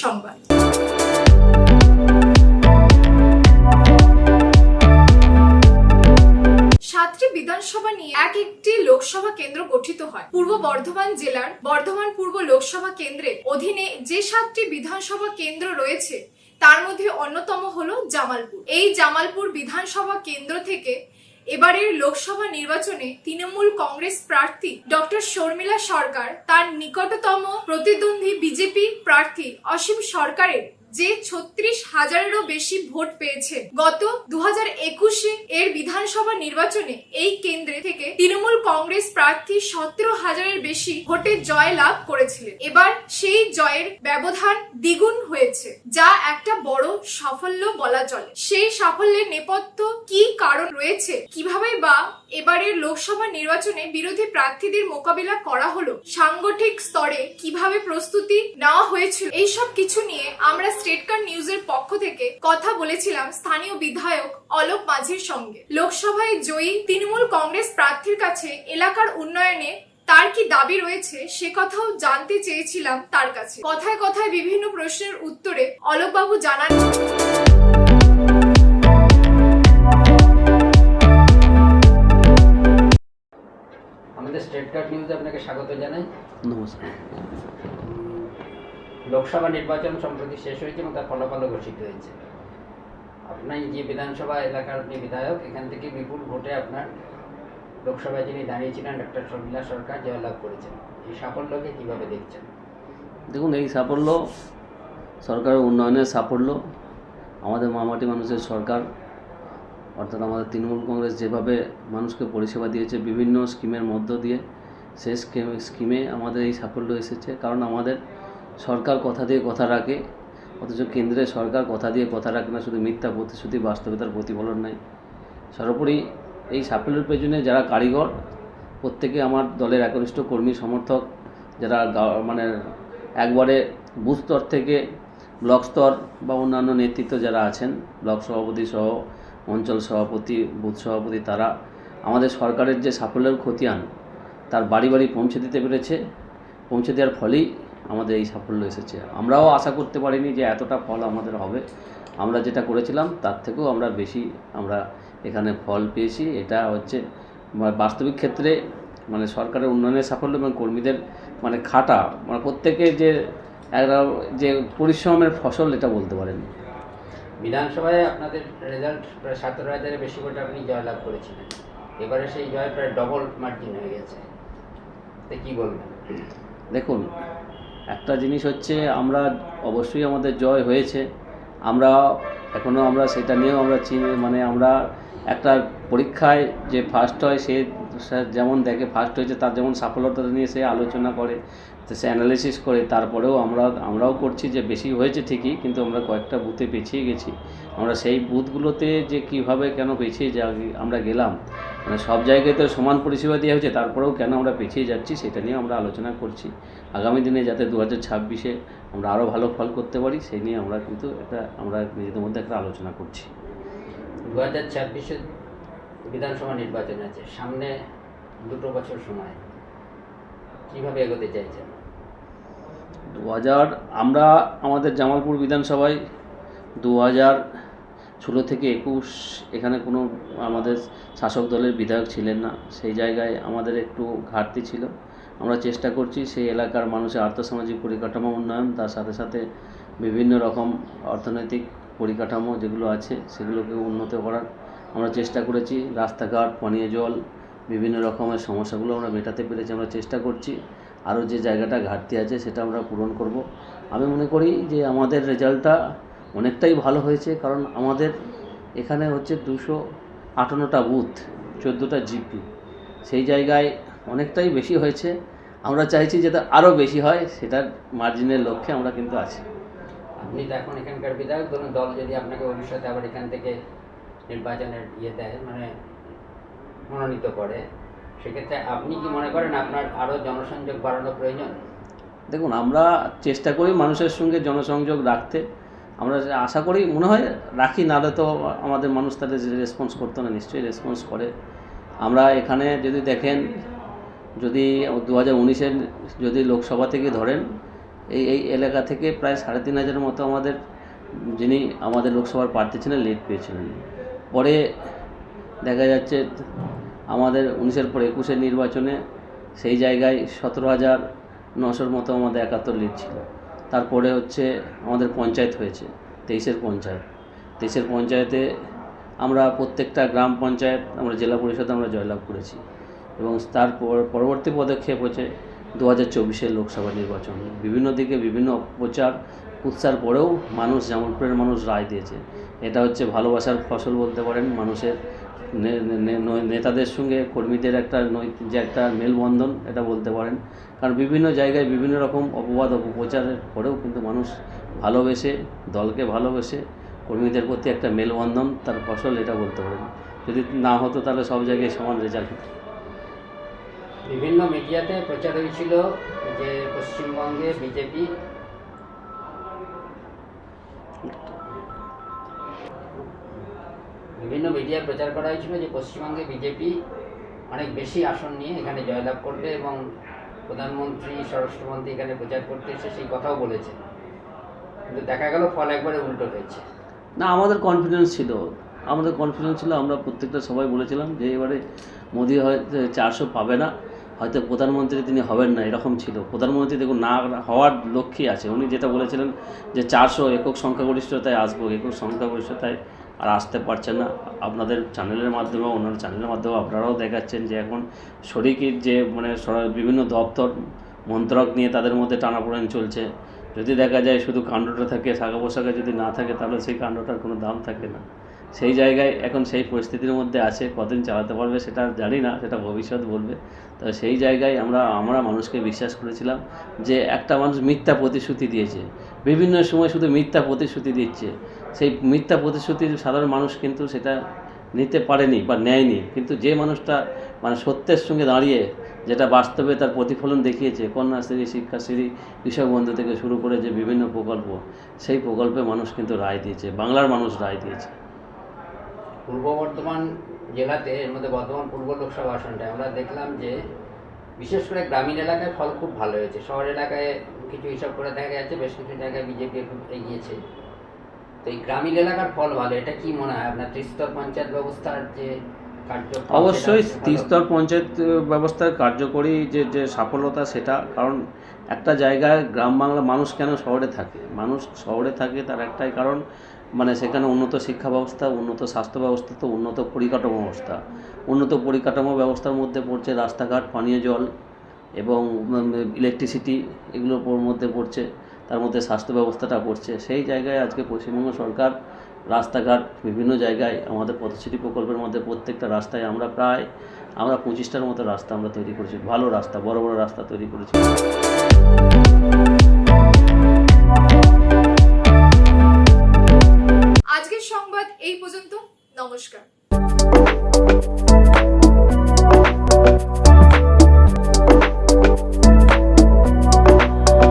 সংবাদ। সাতটি বিধানসভা নিয়ে এক একটি লোকসভা কেন্দ্র গঠিত হয়। পূর্ব বর্ধমান জেলার বর্ধমান পূর্ব লোকসভা কেন্দ্রে অধীনে যে সাতটি বিধানসভা কেন্দ্র রয়েছে, তার মধ্যে অন্যতম হলো জামালপুর। এই জামালপুর বিধানসভা কেন্দ্র থেকে এবারের লোকসভা নির্বাচনে তৃণমূল কংগ্রেস প্রার্থী ডক্টর শর্মিলা সরকার, তার নিকটতম প্রতিদ্বন্দ্বী বিজেপি প্রার্থী অসীম সরকারের যে ছত্রিশ হাজারেরও বেশি ভোট পেয়েছে। গত দু হাজার একুশে এর বিধানসভা নির্বাচনে এই কেন্দ্রে থেকে তৃণমূল কংগ্রেস প্রার্থী সতেরো হাজারের বেশি ভোটে জয় লাভ করেছিলেন। এবার সেই জয়ের ব্যবধান দ্বিগুণ হয়েছে, যা একটা বড় সাফল্য বলা চলে। সেই সাফল্যের নেপথ্য কি কারণ রয়েছে? কীভাবে বা এবারের লোকসভা নির্বাচনে বিরোধী প্রার্থীদের মোকাবিলা করা হলো। সাংগঠনিক স্তরে কীভাবে প্রস্তুতি নেওয়া হয়েছিল, এইসব কিছু নিয়ে আমরা স্টেটকার নিউজের পক্ষ থেকে কথা বলেছিলাম স্থানীয় বিধায়ক অলোক মাঝির সঙ্গে। লোকসভায় জয়ী তৃণমূল কংগ্রেস প্রার্থীর কাছে এলাকার উন্নয়নে তার কি দাবি রয়েছে সে কথাও জানতে চেয়েছিলাম তার কাছে। কথায় কথায় বিভিন্ন প্রশ্নের উত্তরে অলোকবাবু জানান আমাদের নিউজে আপনাকে স্বাগত জানাই। নমস্কার। লোকসভা নির্বাচন সম্প্রতি শেষ হয়েছে এবং তার ফলাফলও ঘোষিত হয়েছে। আপনার যে বিধানসভা এলাকার আপনি বিধায়ক এখান থেকে বিপুল ভোটে আপনার লোকসভায় যিনি দাঁড়িয়েছিলেন ডক্টর শর্মিলা সরকার জয়লাভ করেছেন। এই সাফল্যকে কীভাবে দেখছেন? দেখুন এই সাফল্য সরকারের উন্নয়নের সাফল্য আমাদের মামাটি মানুষের সরকার অর্থাৎ আমাদের তৃণমূল কংগ্রেস যেভাবে মানুষকে পরিষেবা দিয়েছে বিভিন্ন স্কিমের মধ্য দিয়ে, সেই স্কিমে স্কিমে আমাদের এই সাফল্য এসেছে। কারণ আমাদের সরকার কথা দিয়ে কথা রাখে, অথচ কেন্দ্রের সরকার কথা দিয়ে কথা রাখে না, শুধু মিথ্যা প্রতিশ্রুতি, বাস্তবতার প্রতিফলন নাই সর্বোপরি এই সাফল্যের পেছনে যারা কারিগর, প্রত্যেকে আমার দলের একনিষ্ঠ কর্মী সমর্থক, যারা মানে একবারে বুথ স্তর থেকে ব্লক স্তর বা অন্যান্য নেতৃত্ব যারা আছেন, ব্লক সভাপতি সহ অঞ্চল সভাপতি, বুথ সভাপতি তারা আমাদের সরকারের যে সাফল্যের খতিয়ান, তার বাড়ি বাড়ি পৌঁছে দিতে পেরেছে। পৌঁছে দেওয়ার ফলেই আমাদের এই সাফল্য এসেছে। আমরাও আশা করতে পারিনি যে এতটা ফল আমাদের হবে। আমরা যেটা করেছিলাম, তার থেকেও আমরা বেশি আমরা এখানে ফল পেয়েছি। এটা হচ্ছে বাস্তবিক ক্ষেত্রে মানে সরকারের উন্নয়নের সাফল্য এবং কর্মীদের মানে খাটা মানে প্রত্যেকে যে একটা যে পরিশ্রমের ফসল, এটা বলতে পারেন। বিধানসভায় আপনাদের রেজাল্ট প্রায় সতেরো হাজারের বেশি ভোটে আপনি জয়লাভ করেছিলেন। এবারে সেই জয় প্রায় ডবল মার্জিন হয়ে গেছে। তো কী বলবেন? দেখুন, একটা জিনিস হচ্ছে আমরা অবশ্যই আমাদের জয় হয়েছে। আমরা এখনও আমরা সেটা নিয়েও আমরা চিনি মানে আমরা একটা পরীক্ষায় যে ফার্স্ট হয় সে যেমন দেখে ফার্স্ট হয়েছে, তার যেমন সাফল্যতা নিয়ে সে আলোচনা করে। তো সে অ্যানালিসিস করে তারপরেও আমরা, আমরাও করছি যে বেশি হয়েছে ঠিকই, কিন্তু আমরা কয়েকটা বুথে পিছিয়ে গেছি। আমরা সেই বুথগুলোতে যে কীভাবে কেন পিছিয়ে যা, আমরা গেলাম মানে সব জায়গায় তো সমান পরিষেবা দেওয়া হয়েছে, তারপরেও কেন আমরা পিছিয়ে যাচ্ছি সেটা নিয়ে আমরা আলোচনা করছি। আগামী দিনে যাতে দু হাজার ছাব্বিশে আমরা আরও ভালো ফল করতে পারি সেই নিয়ে আমরা কিন্তু এটা আমরা নিজেদের মধ্যে একটা আলোচনা করছি। দু হাজার ছাব্বিশে বিধানসভা নির্বাচন আছে, সামনে দুটো বছর সময়, কীভাবে এগোতে চাইছেন? দু হাজার আমরা আমাদের জামালপুর বিধানসভায় দু হাজার ষোলো থেকে একুশ এখানে কোনো আমাদের শাসক দলের বিধায়ক ছিলেন না। সেই জায়গায় আমাদের একটু ঘাটতি ছিল। আমরা চেষ্টা করছি সেই এলাকার মানুষের আর্থসামাজিক পরিকাঠামো উন্নয়ন, তার সাথে সাথে বিভিন্ন রকম অর্থনৈতিক পরিকাঠামো যেগুলো আছে সেগুলোকে উন্নত করার। আমরা চেষ্টা করেছি রাস্তাঘাট, পানীয় জল বিভিন্ন রকমের সমস্যাগুলো আমরা মেটাতে পেরেছি, আমরা চেষ্টা করছি। আরও যে জায়গাটা ঘাটতি আছে সেটা আমরা পূরণ করব। আমি মনে করি যে আমাদের রেজাল্টটা অনেকটাই ভালো হয়েছে, কারণ আমাদের এখানে হচ্ছে দুশো আটান্নটা বুথ চোদ্দোটা জিপি সেই জায়গায় অনেকটাই বেশি হয়েছে। আমরা চাইছি যাতে আরও বেশি হয়, সেটার মার্জিনের লক্ষ্যে আমরা কিন্তু আছি। আপনি তো এখন এখানকার বিধায়ক, ধরুন দল যদি আপনাকে ভবিষ্যতে আবার এখান থেকে নির্বাচনের ইয়ে দেয় মানে মনোনীত করে, সেক্ষেত্রে আপনি কি মনে করেন আপনার আরও জনসংযোগ বাড়ানো প্রয়োজন? দেখুন, আমরা চেষ্টা করি মানুষের সঙ্গে জনসংযোগ রাখতে। আমরা আশা করি, মনে হয় রাখি, নাহলে তো আমাদের মানুষ তাদের রেসপন্স করতো না, নিশ্চয়ই রেসপন্স করে। আমরা এখানে যদি দেখেন, যদি দু হাজার উনিশের যদি লোকসভা থেকে ধরেন, এই এই এলাকা থেকে প্রায় সাড়ে তিন হাজারের মতো আমাদের, যিনি আমাদের লোকসভার প্রার্থী ছিলেন লিড পেয়েছিলেন। পরে দেখা যাচ্ছে আমাদের উনিশের পর একুশের নির্বাচনে সেই জায়গায় সতেরো হাজার নশোর মতো আমাদের একাত্তর লিড ছিল। তারপরে হচ্ছে আমাদের পঞ্চায়েত হয়েছে, তেইশের পঞ্চায়েত। তেইশের পঞ্চায়েতে আমরা প্রত্যেকটা গ্রাম পঞ্চায়েত, আমরা জেলা পরিষদে আমরা জয়লাভ করেছি এবং তার পর- পরবর্তী পদক্ষেপ হচ্ছে দু হাজার চব্বিশের লোকসভা নির্বাচন। বিভিন্ন দিকে বিভিন্ন অপপ্রচার, কুৎসার পরেও মানুষ, জামালপুরের মানুষ রায় দিয়েছে। এটা হচ্ছে ভালোবাসার ফসল বলতে পারেন মানুষের নেতাদের সঙ্গে কর্মীদের একটা নৈতিক যে একটা মেলবন্ধন, এটা বলতে পারেন। কারণ বিভিন্ন জায়গায় বিভিন্ন রকম অপবাদ, অপপ্রচারের পরেও কিন্তু মানুষ ভালোবেসে, দলকে ভালোবেসে কর্মীদের প্রতি একটা মেলবন্ধন, তার ফসল এটা বলতে পারেন। যদি না হতো তাহলে সব জায়গায় সমান রেজাল্ট হতো। বিভিন্ন মিডিয়াতে প্রচার হয়েছিল যে পশ্চিমবঙ্গে বিজেপি বিভিন্ন মিডিয়ায় প্রচার করা হয়েছিল যে পশ্চিমবঙ্গে বিজেপি অনেক বেশি আসন নিয়ে এখানে জয়লাভ করবে এবং প্রধানমন্ত্রী, স্বরাষ্ট্রমন্ত্রী এখানে প্রচার করতে এসে সেই কথাও বলেছে। কিন্তু দেখা গেল ফল একবারে উল্টো হয়েছে। না, আমাদের কনফিডেন্স ছিল। আমাদের কনফিডেন্স ছিল, আমরা প্রত্যেকটা সবাই বলেছিলাম যে এবারে মোদি হয়তো চারশো পাবে না, হয়তো প্রধানমন্ত্রী তিনি হবেন না, এরকম ছিল। প্রধানমন্ত্রী দেখুন, না হওয়ার লক্ষ্যই আছে। উনি যেটা বলেছিলেন যে চারশো একক সংখ্যাগরিষ্ঠতায় আসব, একক সংখ্যাগরিষ্ঠতায় আর আসতে পারছে না। আপনাদের চ্যানেলের মাধ্যমে অন্যান্য চ্যানেলের মাধ্যমে আপনারাও দেখাচ্ছেন যে এখন শরিকির যে মানে বিভিন্ন দপ্তর, মন্ত্রক নিয়ে তাদের মধ্যে টানাপোড়েন চলছে। যদি দেখা যায় শুধু কাণ্ডটা থাকে, শাখা পোশাকা যদি না থাকে, তাহলে সেই কাণ্ডটার কোনো দাম থাকে না। সেই জায়গায় এখন সেই পরিস্থিতির মধ্যে আছে কদিন চালাতে পারবে সেটা জানি না, সেটা ভবিষ্যৎ বলবে। তো সেই জায়গায় আমরা আমরা মানুষকে বিশ্বাস করেছিলাম যে একটা মানুষ মিথ্যা প্রতিশ্রুতি দিয়েছে। বিভিন্ন সময় শুধু মিথ্যা প্রতিশ্রুতি দিচ্ছে। সেই মিথ্যা প্রতিশ্রুতি সাধারণ মানুষ কিন্তু সেটা নিতে পারেনি বা নেয়নি। কিন্তু যে মানুষটা মানে সত্যের সঙ্গে দাঁড়িয়ে যেটা বাস্তবে তার প্রতিফলন দেখিয়েছে, কন্যাশ্রী, শিক্ষাশ্রী কৃষক বন্ধু থেকে শুরু করে যে বিভিন্ন প্রকল্প, সেই প্রকল্পে মানুষ কিন্তু রায় দিয়েছে, বাংলার মানুষ রায় দিয়েছে। পূর্ব বর্ধমান জেলাতে, এর মধ্যে বর্ধমান পূর্ব লোকসভা আসনটায় আমরা দেখলাম যে বিশেষ করে গ্রামীণ এলাকায় ফল খুব ভালো হয়েছে। শহর এলাকায় কিছু হিসাব করে দেখা যাচ্ছে, বেশ কিছু জায়গায় বিজেপি একটু এগিয়েছে। তো এই গ্রামীণ এলাকার ফল ভালো এটা কি মনে হয়? আপনার ত্রিস্তর পঞ্চায়েত ব্যবস্থার যে অবশ্যই তিস্তর পঞ্চায়েত ব্যবস্থার কার্যকরী যে যে সফলতা সেটা কারণ একটা জায়গায় গ্রাম বাংলা মানুষ কেন শহরে থাকে? মানুষ শহরে থাকে তার একটাই কারণ মানে সেখানে উন্নত শিক্ষা ব্যবস্থা উন্নত স্বাস্থ্য ব্যবস্থা তো উন্নত পরিকাঠামো ব্যবস্থা। উন্নত পরিকাঠামো ব্যবস্থার মধ্যে পড়ছে রাস্তাঘাট পানীয় জল এবং ইলেকট্রিসিটি এগুলোর মধ্যে পড়ছে। তার মধ্যে স্বাস্থ্য ব্যবস্থাটা পড়ছে সেই জায়গায় আজকে পশ্চিমবঙ্গ সরকার রাস্তাঘাট বিভিন্ন জায়গায় আমাদের পথশ্রী প্রকল্পের মধ্যে প্রত্যেকটা রাস্তায় আমরা প্রায় আমরা পঁচিশটার মতো রাস্তা আমরা তৈরি করেছি। ভালো রাস্তা, বড় বড় রাস্তা তৈরি করেছি। আজকের সংবাদ এই পর্যন্ত। নমস্কার।